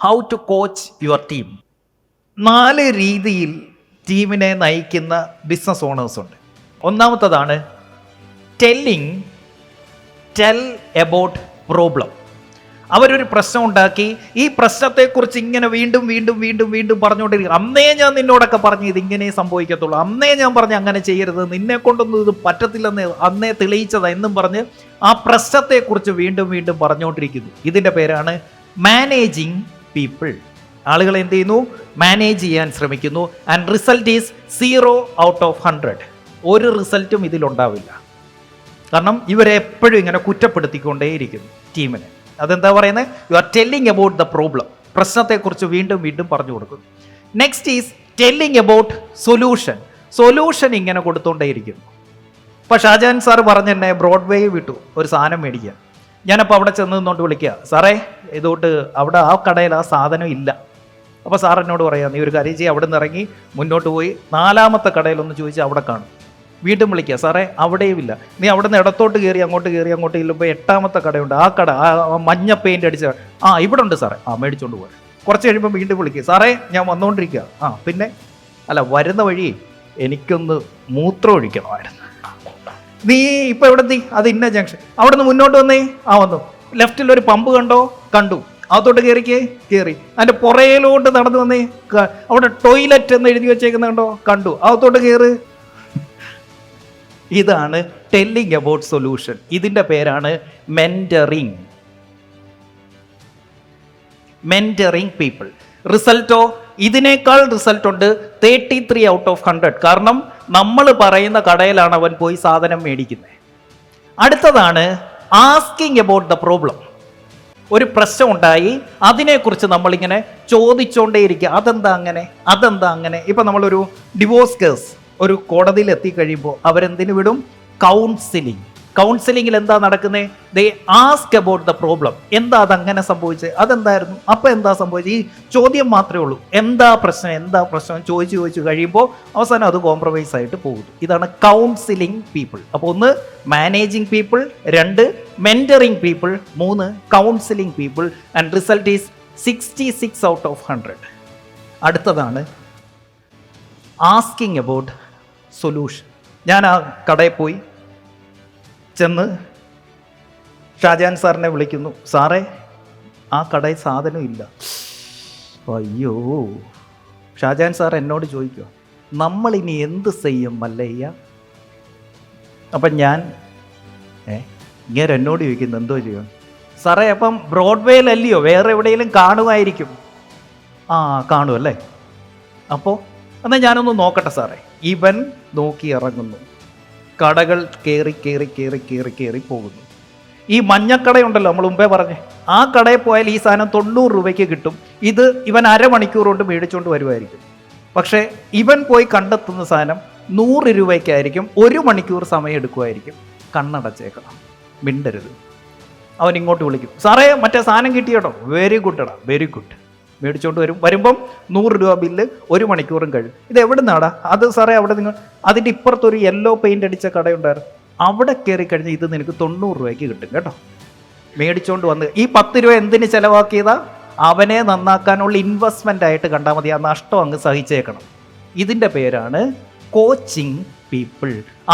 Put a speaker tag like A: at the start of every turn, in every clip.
A: How to coach your team നാല് രീതിയിൽ ടീമിനെ നയിക്കുന്ന ബിസിനസ് ഓണേഴ്സ് ഉണ്ട്. ഒന്നാമത്തതാണ് ടെല്ലിങ് ടെൽ എബൌട്ട് പ്രോബ്ലം അവരൊരു പ്രശ്നം ഉണ്ടാക്കി ഈ പ്രശ്നത്തെക്കുറിച്ച് ഇങ്ങനെ വീണ്ടും വീണ്ടും വീണ്ടും വീണ്ടും പറഞ്ഞുകൊണ്ടിരിക്കും അന്നേ ഞാൻ നിന്നോടൊക്കെ പറഞ്ഞു ഇത് ഇങ്ങനെ സംഭവിക്കത്തുള്ളൂ. അന്നേ ഞാൻ പറഞ്ഞു അങ്ങനെ ചെയ്യരുത്. നിന്നെ കൊണ്ടൊന്നും ഇത് പറ്റത്തില്ലെന്ന് അന്നേ തെളിയിച്ചതാ എന്നും പറഞ്ഞ് ആ പ്രശ്നത്തെക്കുറിച്ച് വീണ്ടും വീണ്ടും പറഞ്ഞുകൊണ്ടിരിക്കുന്നു. ഇതിന്റെ പേരാണ് മാനേജിങ് പീപ്പിൾ ആളുകൾ എന്ത് ചെയ്യുന്നു? മാനേജ് ചെയ്യാൻ ശ്രമിക്കുന്നു. And result is zero out of hundred ഒരു റിസൾട്ടും ഇതിലുണ്ടാവില്ല കാരണം ഇവരെ എപ്പോഴും ഇങ്ങനെ കുറ്റപ്പെടുത്തിക്കൊണ്ടേയിരിക്കുന്നു ടീമിനെ. അതെന്താ പറയുന്നത് you are telling about the problem പ്രശ്നത്തെക്കുറിച്ച് വീണ്ടും വീണ്ടും പറഞ്ഞു കൊടുക്കും next is telling about solution solution ഇങ്ങനെ കൊടുത്തുകൊണ്ടേയിരിക്കുന്നു അപ്പോൾ ഷാജഹാൻ സാർ പറഞ്ഞെന്നെ ബ്രോഡ്വേ വിട്ടു. ഒരു സാധനം മേടിക്കുക ഞാനപ്പോൾ അവിടെ ചെന്ന് നിന്നോണ്ട് വിളിക്കുക സാറേ ഇതുകൊണ്ട് അവിടെ ആ കടയിൽ ആ സാധനം ഇല്ല. അപ്പോൾ സാർ എന്നോട് പറയാം നീ ഒരു കാര്യം ചെയ്യുക അവിടെ നിന്ന് ഇറങ്ങി മുന്നോട്ട് പോയി നാലാമത്തെ കടയിലൊന്ന് ചോദിച്ചാൽ അവിടെ കാണും. വീണ്ടും വിളിക്കുക സാറേ അവിടെയും ഇല്ല. നീ അവിടെ നിന്ന് ഇടത്തോട്ട് കയറി അങ്ങോട്ട് കയറി അങ്ങോട്ട് ചെല്ലുമ്പോൾ എട്ടാമത്തെ കടയുണ്ട്. ആ കട ആ മഞ്ഞ പെയിന്റ് അടിച്ച ആ ഇവിടെ ഉണ്ട് സാറേ. ആ മേടിച്ചുകൊണ്ട് പോകാം കുറച്ച് കഴിയുമ്പോൾ വീണ്ടും വിളിക്കുക സാറേ ഞാൻ വന്നുകൊണ്ടിരിക്കുക ആ പിന്നെ? അല്ല വരുന്ന വഴി എനിക്കൊന്ന് മൂത്രം ഒഴിക്കണമായിരുന്നു. നീ ഇപ്പൊ എവിടെ നീ? അത് ഇന്ന ജംഗ്ഷൻ അവിടെ നിന്ന് മുന്നോട്ട് വന്നേ? ആ വന്നു. ലെഫ്റ്റിൽ ഒരു പമ്പ് കണ്ടോ? കണ്ടു. അകത്തോട്ട് കയറിക്കേ കയറി അതിന്റെ പുറയിലോട്ട് നടന്നു വന്നേ? അവിടെ ടോയ്ലറ്റ് എന്ന് എഴുതി വെച്ചേക്കുന്ന കണ്ടോ? കണ്ടു. അകത്തോട്ട് കയറ് ഇതാണ് ടെല്ലിങ് അബൌട്ട് സൊല്യൂഷൻ ഇതിന്റെ പേരാണ് മെന്ററിങ് മെന്ററിങ് പീപ്പിൾ റിസൾട്ടോ ഇതിനേക്കാൾ റിസൾട്ട് ഉണ്ട് thirty three out of hundred കാരണം നമ്മൾ പറയുന്ന കടയിലാണ് അവൻ പോയി സാധനം മേടിക്കുന്നത്. അടുത്തതാണ് ആസ്കിങ് അബൌട്ട് ദ പ്രോബ്ലം ഒരു പ്രശ്നം ഉണ്ടായി അതിനെക്കുറിച്ച് നമ്മളിങ്ങനെ ചോദിച്ചുകൊണ്ടേയിരിക്കുക അതെന്താ അങ്ങനെ? അതെന്താ അങ്ങനെ? ഇപ്പം നമ്മളൊരു ഡിവോഴ്സ് കേസ് ഒരു കോടതിയിൽ എത്തിക്കഴിയുമ്പോൾ അവരെന്തിനു വിടും? കൗൺസിലിംഗ് കൗൺസിലിംഗിൽ എന്താ നടക്കുന്നത് they ask about the problem എന്താ അതങ്ങനെ സംഭവിച്ചത് അതെന്തായിരുന്നു? അപ്പം എന്താ സംഭവിച്ചത് ഈ ചോദ്യം മാത്രമേ ഉള്ളൂ. എന്താ പ്രശ്നം? എന്താ പ്രശ്നം? ചോദിച്ചു ചോദിച്ചു കഴിയുമ്പോൾ അവസാനം അത് കോംപ്രമൈസ് ആയിട്ട് പോകുന്നു ഇതാണ് കൗൺസിലിംഗ് പീപ്പിൾ അപ്പോൾ ഒന്ന് മാനേജിങ് പീപ്പിൾ രണ്ട് മെന്ററിങ് പീപ്പിൾ മൂന്ന് counselling people and result is sixty six out of hundred അടുത്തതാണ് ആസ്കിങ് അബൌട്ട് സൊല്യൂഷൻ ഞാൻ ആ കടയിൽ പോയി ചെന്ന് ഷാജാൻ സാറിനെ വിളിക്കുന്നു. സാറേ ആ കടയിൽ സാധനം ഇല്ല. അയ്യോ. ഷാജാൻ സാർ എന്നോട് ചോദിക്കുക നമ്മളിനി എന്ത് ചെയ്യും മല്ലയ്യ? അപ്പം ഞാൻ ഏ ഇങ്ങനെ എന്നോട് ചോദിക്കുന്നു എന്തോ ചെയ്യും? സാറേ അപ്പം ബ്രോഡ്വേയിലല്ലയോ? വേറെ എവിടെയെങ്കിലും കാണുമായിരിക്കും. ആ കാണുമല്ലേ അപ്പോൾ എന്നാൽ ഞാനൊന്ന് നോക്കട്ടെ സാറേ. ഇവൻ നോക്കി ഇറങ്ങുന്നു. കടകൾ കയറി കയറി കയറി കയറി കയറി പോകുന്നു. ഈ മഞ്ഞക്കടയുണ്ടല്ലോ നമ്മൾ മുമ്പേ പറഞ്ഞേ. ആ കടയിൽ പോയാൽ ഈ സാധനം തൊണ്ണൂറ് രൂപയ്ക്ക് കിട്ടും. ഇത് ഇവൻ അരമണിക്കൂർ കൊണ്ട് മേടിച്ചുകൊണ്ട് വരുമായിരിക്കും പക്ഷേ ഇവൻ പോയി കണ്ടെത്തുന്ന സാധനം നൂറ് രൂപയ്ക്കായിരിക്കും ഒരു മണിക്കൂർ സമയം എടുക്കുമായിരിക്കും കണ്ണടച്ചേക്കണം. മിണ്ടരുത്. അവൻ ഇങ്ങോട്ട് വിളിക്കും. സാറേ മറ്റേ സാധനം കിട്ടിയോട്ടോ വെരി ഗുഡ് എടാ വെരി ഗുഡ്. മേടിച്ചോണ്ട് വരും. വരുമ്പം നൂറ് രൂപ ബില്ല് ഒരു മണിക്കൂറും കഴിയും. ഇത് എവിടെ നിന്നാടാ അത് സാറേ അവിടെ നിങ്ങൾ അതിന്റെ ഇപ്പുറത്തൊരു യെല്ലോ പെയിന്റ് അടിച്ച കടയുണ്ടായിരുന്നു. അവിടെ കയറി കഴിഞ്ഞാൽ ഇത് നിനക്ക് തൊണ്ണൂറ് രൂപയ്ക്ക് കിട്ടും കേട്ടോ. മേടിച്ചുകൊണ്ട് വന്ന് ഈ പത്ത് രൂപ എന്തിന് ചിലവാക്കിയതാ? അവനെ നന്നാക്കാനുള്ള ഇൻവെസ്റ്റ്മെന്റ് ആയിട്ട് കണ്ടാൽ മതി. ആ നഷ്ടം അങ്ങ് സഹിച്ചേക്കണം. ഇതിന്റെ പേരാണ് coaching people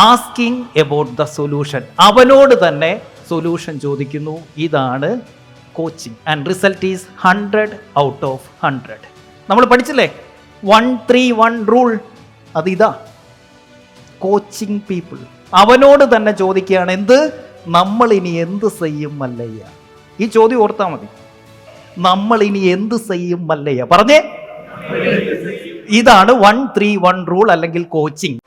A: asking about the solution അവനോട് തന്നെ സൊല്യൂഷൻ ചോദിക്കുന്നു. ഇതാണ് coaching and result is hundred out of hundred നമ്മൾ പഠിച്ചില്ലേ? വൺ ത്രീ വൺ റൂൾ അത് ഇതാ. കോച്ചിങ് പീപ്പിൾ അവനോട് തന്നെ ചോദിക്കുകയാണ് എന്ത്? നമ്മൾ ഇനി എന്ത് ചെയ്യും മല്ലയ്യ? ഈ ചോദ്യം ഓർത്താൽ മതി. നമ്മൾ ഇനി എന്ത് ചെയ്യും മല്ലയ്യ? പറഞ്ഞേ. ഇതാണ് വൺ ത്രീ വൺ റൂൾ അല്ലെങ്കിൽ കോച്ചിങ്